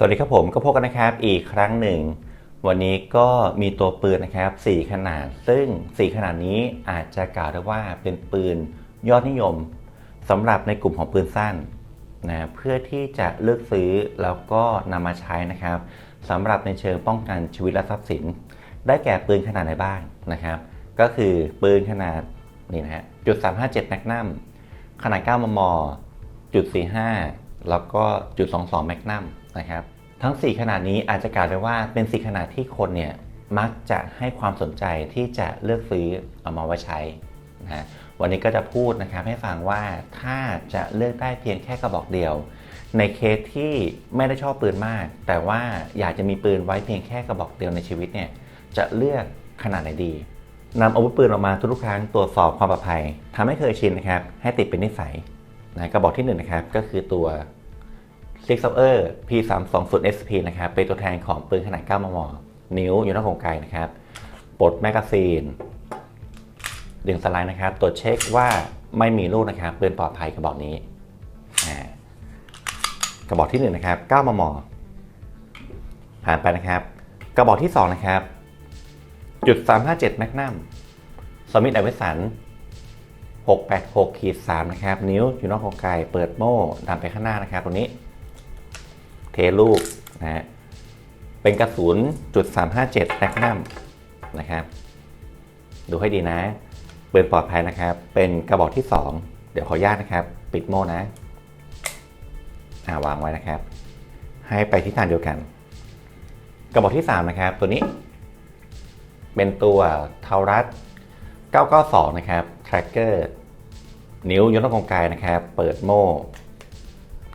สวัสดีครับผมก็พบกันนะครับอีกครั้งหนึ่ง วันนี้ก็มีตัวปืนนะครับ 4 ขนาด ซึ่ง 4 ขนาดนี้อาจจะกล่าวได้ว่าเป็นปืนยอดนิยมสำหรับในกลุ่มของปืนสั้นนะเพื่อที่จะเลือกซื้อแล้วก็นำมาใช้นะครับสำหรับในเชิงป้องกันชีวิตและทรัพย์สิน ได้แก่ปืนขนาดไหนบ้างนะครับ ก็คือปืนขนาดนี่นะฮะจุด357แมกนัมขนาด 9 มมจุด45แล้วก็จุด22แมกนัม นะครับ ทั้ง 4 ขนาดนี้อาจจะกล่าวได้ว่าเป็น 4 ขนาดที่คนเนี่ยมักจะให้ความสนใจที่จะเลือกซื้อเอามาไว้ใช้นะฮะวันนี้ก็จะพูดนะครับให้ฟังว่าถ้าจะเลือกได้เพียงแค่กระบอกเดียว ในเคสที่ไม่ได้ชอบปืนมาก แต่ว่าอยากจะมีปืนไว้เพียงแค่กระบอกเดียวในชีวิตเนี่ยจะเลือกขนาดไหนดีนำอาวุธปืนออกมาทุกครั้งตรวจสอบความปลอดภัยทำให้เคยชินนะครับให้ติดเป็นนิสัยนะกระบอกที่หนึ่งนะครับก็คือตัว Six of e r P320 SP นะครับเป็นตัวแทนของปืนขนาด 9 มม นิ้วอยู่นอกของไกนะครับปลดแมกกาซีนดึงสไลด์นะครับ ตรวจเช็คว่าไม่มีลูกนะครับปืนปลอดภัยกระบอกนี้ กระบอกที่ 1 นะครับ 9 มม ผ่านไปนะครับ กระบอกที่ 2 นะครับ จุด 357 แมกนัมสมิธอเวสัน686ขีด3นะครับ นิ้วอยู่นอกของไกเปิดโม่ดันไปข้างหน้านะครับตรงนี้ ลูกนะฮะเป็นกระสุนจุด357แมกนัมนะครับ ดูให้ดีนะปืนปลอดภัยนะครับ เป็นกระบอกที่ 2 เดี๋ยวขออนุญาตนะครับ ปิดโม่นะอ่าวางไว้นะครับ ให้ไปที่ทางเดียวกัน กระบอกที่ 3 นะครับ ตัวนี้ เป็นตัวเทารัส992 นะครับ tracker นิ้วยนต์กงไกลนะครับ เปิดโม่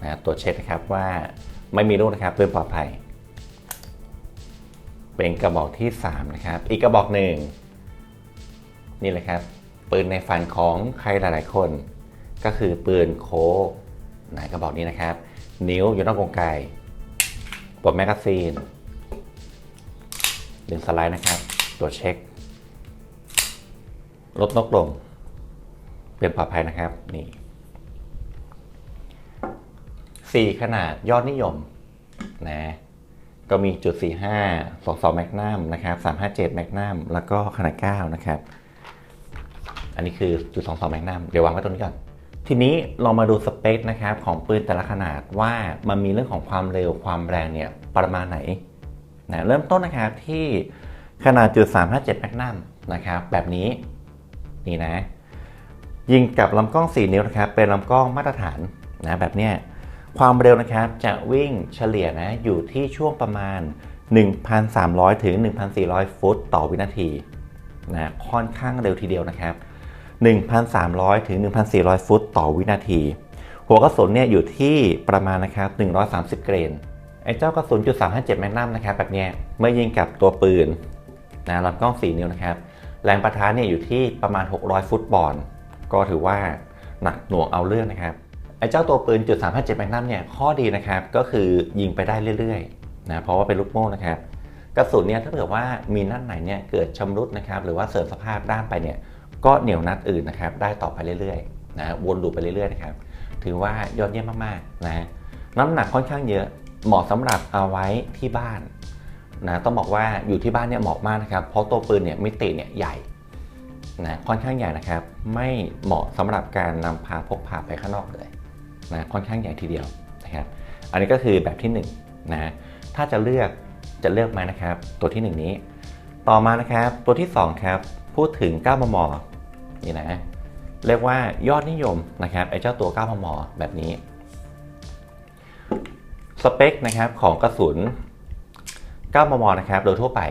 นะตรวจเช็คนะครับว่า ไม่มีลูกนะครับปืนปลอดภัย เป็นกระบอกที่ 3 นะครับ อีกกระบอกหนึ่งนี่เลยครับปืนในฝันของใครหลายๆคน ก็คือปืนโคกนะกระบอกนี้นะครับ นิ้วอยู่นอกกรงไกปลดแมกกาซีนดึงสไลด์นะครับ ตรวจเช็ค ลดนกลงเป็นปลอดภัยนะครับนี่ 4 ขนาดยอดนิยมนะก็มีจุด 45 22 แมกนัมนะครับ 357 แมกนัมแล้วก็ขนาด 9 นะครับ อันนี้คือจุด 22 แมกนัมเดี๋ยววางไว้ตรงนี้ก่อน ทีนี้เรามาดูสเปคนะครับของปืนแต่ละขนาดว่ามันมีเรื่องของความเร็วความแรงเนี่ยประมาณไหนนะเริ่มต้นนะครับที่ขนาดจุด 357 แมกนัมนะครับแบบนี้นี่นะยิงกับลำกล้อง 4 นิ้วนะครับเป็นลำกล้องมาตรฐานนะแบบเนี้ย ความเร็วนะครับจะวิ่งเฉลี่ยนะอยู่ที่ช่วงประมาณ 1,300 ถึง 1,400 ฟุตต่อวินาทีนะค่อนข้างเร็วทีเดียวนะครับ 1,300 ถึง 1,400 ฟุตต่อวินาที หัวกระสุนเนี่ยอยู่ที่ประมาณนะครับ 130 เกรนไอ้เจ้ากระสุนจุด357แมกนัมนะครับแบบเนี้ยเมื่อยิงกับตัวปืนนะลำกล้อง 4 นิ้วนะครับ แรงประทะเนี่ยอยู่ที่ประมาณ 600 ฟุตบอลก็ถือว่าหนักหน่วงเอาเรื่องนะครับ อ้เจ้าตัวปืนจุด357แมกนัมเนี่ยข้อดีนะครับก็คือยิงไปได้เรื่อยๆนะเพราะว่าเป็นลูกโม่นะครับกระสุนเนี่ยถ้าเกิดว่ามีนัดไหนเนี่ยเกิดชำรุดนะครับหรือว่าเสื่อมสภาพด้านไปเนี่ยก็เหนียวนัดอื่นนะครับได้ต่อไปเรื่อยๆนะวนลูปไปเรื่อยๆนะครับถือว่ายอดเยี่ยมมากๆนะน้ำหนักค่อนข้างเยอะเหมาะสำหรับเอาไว้ที่บ้านนะต้องบอกว่าอยู่ที่บ้านเนี่ยเหมาะมากนะครับเพราะตัวปืนเนี่ยมิติเนี่ยใหญ่นะค่อนข้างใหญ่นะครับ ไม่เหมาะสำหรับการนำพาพกพาไปข้างนอกเลย นะค่อนข้างใหญ่ทีเดียวนะครับอันนี้ก็คือแบบที่1นงนะถ้าจะเลือกจะเลือกมานะครับตัวที่ 1 นี้ ต่อมานะครับตัวที่ 2 ครับ พูดถึง 9 มม นี่นะเรียกว่ายอดนิยมนะครับไอ้เจ้าตัว 9 มม แบบนี้ สเปคนะครับของกระสุน 9 มม นะครับโดยทั่วไป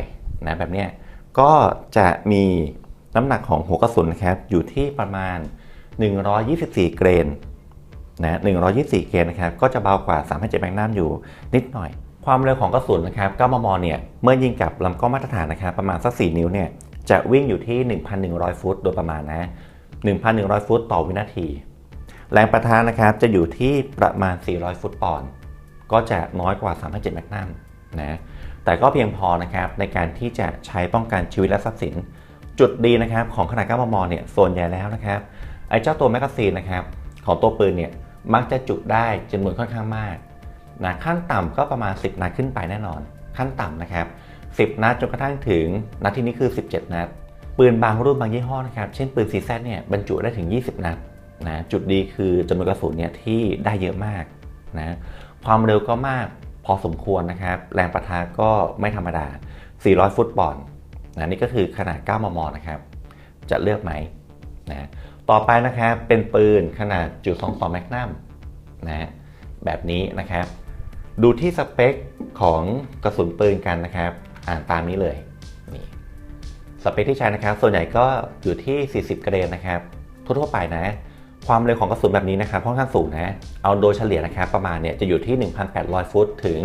นะแบบเนี้ยก็จะมีน้ำหนักของหัวกระสุนนะครับอยู่ที่ประมาณ 124 เกรน นะ124 เกนนะครับ ก็จะเบากว่า357แมกนัมอยู่นิดหน่อย ความเร็วของกระสุนนะครับ 9 มม เนี่ย เมื่อยิงกับลำกล้องมาตรฐานนะครับ ประมาณสัก 4 นิ้ว เนี่ย จะวิ่งอยู่ที่ 1,100 ฟุต โดยประมาณนะ 1,100 ฟุตต่อวินาที แรงประทะนะครับ จะอยู่ที่ประมาณ 400 ฟุตปอนด์ ก็จะน้อยกว่า 3.7 แมกนัมนะ แต่ก็เพียงพอนะครับในการที่จะใช้ป้องกันชีวิตและทรัพย์สิน จุดดีนะครับของขนาด 9 มม เนี่ย ส่วนใหญ่แล้วนะครับ ไอ้เจ้าตัวแมกกาซีนนะครับ ของตัวปืนเนี่ยมักจะจุได้จำนวนค่อนข้างมากนะขั้นต่ำก็ประมาณ 10 นัดขึ้นไปแน่นอน ขั้นต่ำนะครับ 10 นัดจนกระทั่งถึงนัดที่นี้คือ 17 นัด ปืนบางรุ่นบางยี่ห้อนะครับ เช่นปืนซีแซเนี่ยบรรจุได้ถึง 20 นัดนะจุดดีคือจำนวนกระสุนเนี่ยที่ได้เยอะมากนะความเร็วก็มากพอสมควรนะครับ แรงประทะก็ไม่ธรรมดา 400 ฟุตบอลนะนี่ก็คือขนาด 9 มมนะครับ จะเลือกไหมนะ ต่อไปนะครับเป็นปืนขนาดจุด22แมกนัมนะแบบนี้นะครับ ดูที่สเปคของกระสุนปืนกันนะครับ อ่านตามนี้เลยนี่สเปคที่ใช้นะครับ ส่วนใหญ่ก็อยู่ที่ 40 กระเดนนะครับ ทั่วๆไปนะ ความเร็วของกระสุนแบบนี้นะครับค่อนข้างสูงนะเอาโดยเฉลี่ยนะครับ ประมาณเนี่ยจะอยู่ที่ 1,800 ฟุตถึง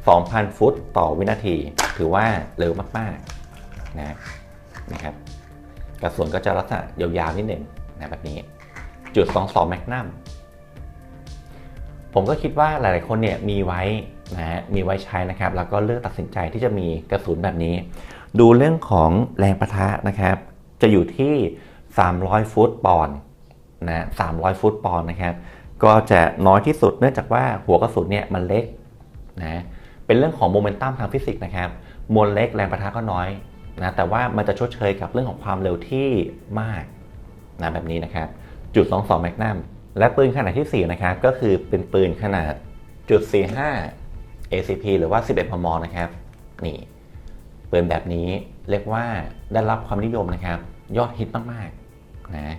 2,000 ฟุตต่อวินาที ถือว่าเร็วมากๆนะนะครับกระสุนก็จะลักษณะยาวๆนิดหนึ่ง นะแบบนี้จุด22แมกนัมผมก็คิดว่าหลาย ๆ คนเนี่ยมีไว้นะมีไว้ใช้นะครับ แล้วก็เลือกตัดสินใจที่จะมีกระสุนแบบนี้ ดูเรื่องของแรงประทะนะครับ จะอยู่ที่ 300 ฟุตปอนด์นะ300 ฟุตปอนด์นะครับ ก็จะน้อยที่สุดเนื่องจากว่าหัวกระสุนเนี่ยมันเล็กนะเป็นเรื่องของโมเมนตัมทางฟิสิกส์นะครับมวลเล็กแรงประทะก็น้อยนะแต่ว่ามันจะชดเชยกับเรื่องของความเร็วที่มาก นะแบบนี้นะครับจุด 22 แมกนัมและปืนขนาดที่ 4 นะครับ ก็คือเป็นปืนขนาดจุด45 ACP หรือว่า 11 มม นะครับ นี่ปืนแบบนี้เรียกว่าได้รับความนิยมนะครับ ยอดฮิตมากๆนะ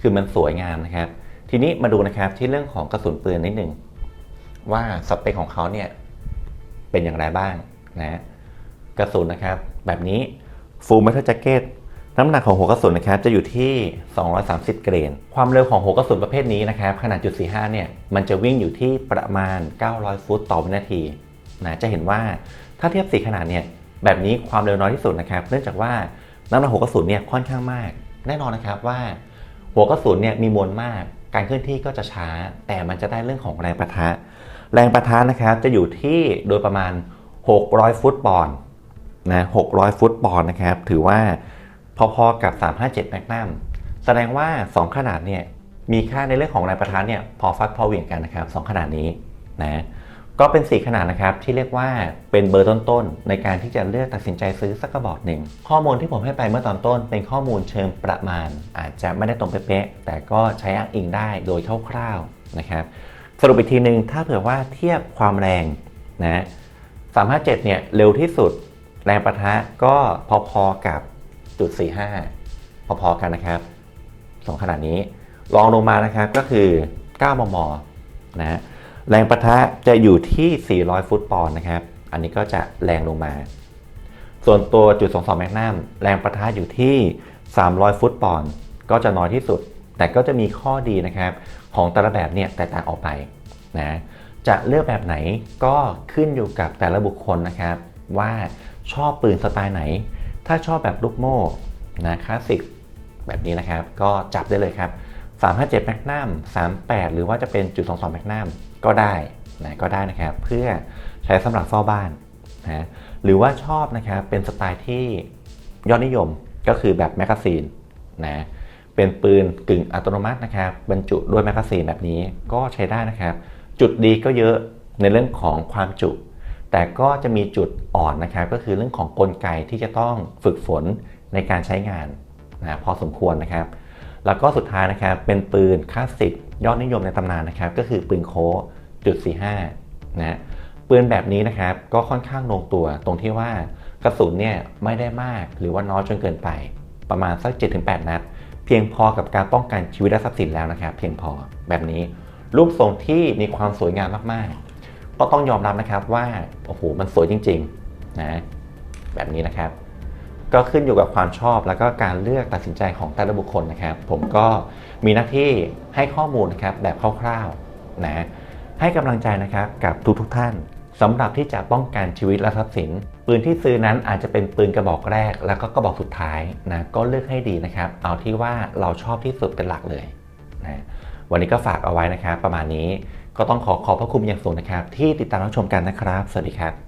คือมันสวยงามนะครับ ทีนี้มาดูนะครับที่เรื่องของกระสุนปืนนิดหนึ่งว่าสเปคของเขาเนี่ยเป็นอย่างไรบ้างนะกระสุนนะครับแบบนี้ Full Metal Jacket น้ำหนักของหัวกระสุนนะครับจะอยู่ที่ 230 เกรน ความเร็วของหัวกระสุนประเภทนี้นะครับขนาดจุด45เนี่ยมันจะวิ่งอยู่ที่ประมาณ 900 ฟุตต่อวินาทีนะจะเห็นว่าถ้าเทียบสีขนาดเนี่ยแบบนี้ความเร็วน้อยที่สุดนะครับ เนื่องจากว่าน้ำหนักหัวกระสุนเนี่ยค่อนข้างมาก แน่นอนนะครับว่า หัวกระสุนเนี่ยมีมวลมาก การเคลื่อนที่ก็จะช้า แต่มันจะได้เรื่องของแรงประทะ แรงประทะนะครับจะอยู่ที่โดยประมาณ 600 ฟุตปอนด์นะ600 ฟุตปอนด์นะครับถือว่า พอๆกับ 357แมกนัมแสดงว่า 2 ขนาดเนี่ยมีค่าในเรื่องของแรงประทะเนี่ยพอฟัดพอเหวี่ยงกันนะครับ2ขนาดนี้นะก็เป็น 4 ขนาดนะครับที่เรียกว่าเป็นเบอร์ต้นๆในการที่จะเลือกตัดสินใจซื้อสักกระบอกหนึ่งข้อมูลที่ผมให้ไปเมื่อตอนต้น เป็นข้อมูลเชิงประมาณ อาจจะไม่ได้ตรงเป๊ะแต่ก็ใช้อ้างอิงได้โดยคร่าวๆนะครับสรุปอีกทีหนึ่งถ้าเผื่อว่าเทียบความแรงนะ357เนี่ยเร็วที่สุด แรงประทะก็พอๆกับ จุด45 พอๆกันนะครับสองขนาดนี้รองลงมานะครับก็คือ 9 มมนะแรงประทะจะอยู่ที่ 400 ฟุตปอนด์นะครับ อันนี้ก็จะแรงลงมา ส่วนตัวจุด22แมกนัมแรงประทะอยู่ที่ 300 ฟุตปอนด์ก็จะน้อยที่สุด แต่ก็จะมีข้อดีนะครับ ของแต่ละแบบเนี่ยแตกต่างออกไปนะจะเลือกแบบไหนก็ขึ้นอยู่กับแต่ละบุคคลนะครับ ว่าชอบปืนสไตล์ไหน ถ้าชอบแบบลูกโม่นะคลาสสิกแบบนี้นะครับ ก็จับได้เลยครับ 357แมกนัม38 หรือว่าจะเป็นจุด22แมกนัมก็ได้นะก็ได้นะครับ เพื่อใช้สำหรับเฝ้าบ้านนะหรือว่าชอบนะครับเป็นสไตล์ที่ยอดนิยมก็คือแบบแมกกาซีนนะเป็นปืนกึ่งอัตโนมัตินะครับ บรรจุด้วยแมกกาซีนแบบนี้ก็ใช้ได้นะครับ จุดดีก็เยอะในเรื่องของความจุ แต่ก็จะมีจุดอ่อนนะครับก็คือเรื่องของกลไกที่จะต้องฝึกฝนในการใช้งานนะพอสมควรนะครับ แล้วก็สุดท้ายนะครับเป็นปืนคลาสสิกยอดนิยมในตำนานนะครับก็คือปืนโค้จุด45นะปืนแบบนี้นะครับก็ค่อนข้างลงตัวตรงที่ว่ากระสุนเนี่ยไม่ได้มากหรือว่าน้อยจนเกินไป ประมาณสัก 7-8 นัด เพียงพอกับการป้องกันชีวิตและทรัพย์สินแล้วนะครับ เพียงพอแบบนี้รูปทรงที่มีความสวยงามมากๆ ก็ต้องยอมรับนะครับว่าโอ้โหมันสวยจริงๆนะแบบนี้นะครับ ก็ขึ้นอยู่กับความชอบแล้วก็การเลือกตัดสินใจของแต่ละบุคคลนะครับ ผมก็มีหน้าที่ให้ข้อมูลนะครับแบบคร่าวๆนะให้กำลังใจนะครับกับทุกๆทท่านสำหรับที่จะป้องกันชีวิตและทรัพย์สิน ปืนที่ซื้อนั้นอาจจะเป็นปืนกระบอกแรก แล้วก็กระบอกสุดท้ายนะก็เลือกให้ดีนะครับ เอาที่ว่าเราชอบที่สุดเป็นหลักเลยนะวันนี้ก็ฝากเอาไว้นะครับ ประมาณนี้ ก็ต้องขอขอบพระคุณอย่างสูงนะครับ ที่ติดตามรับชมกันนะครับ สวัสดีครับ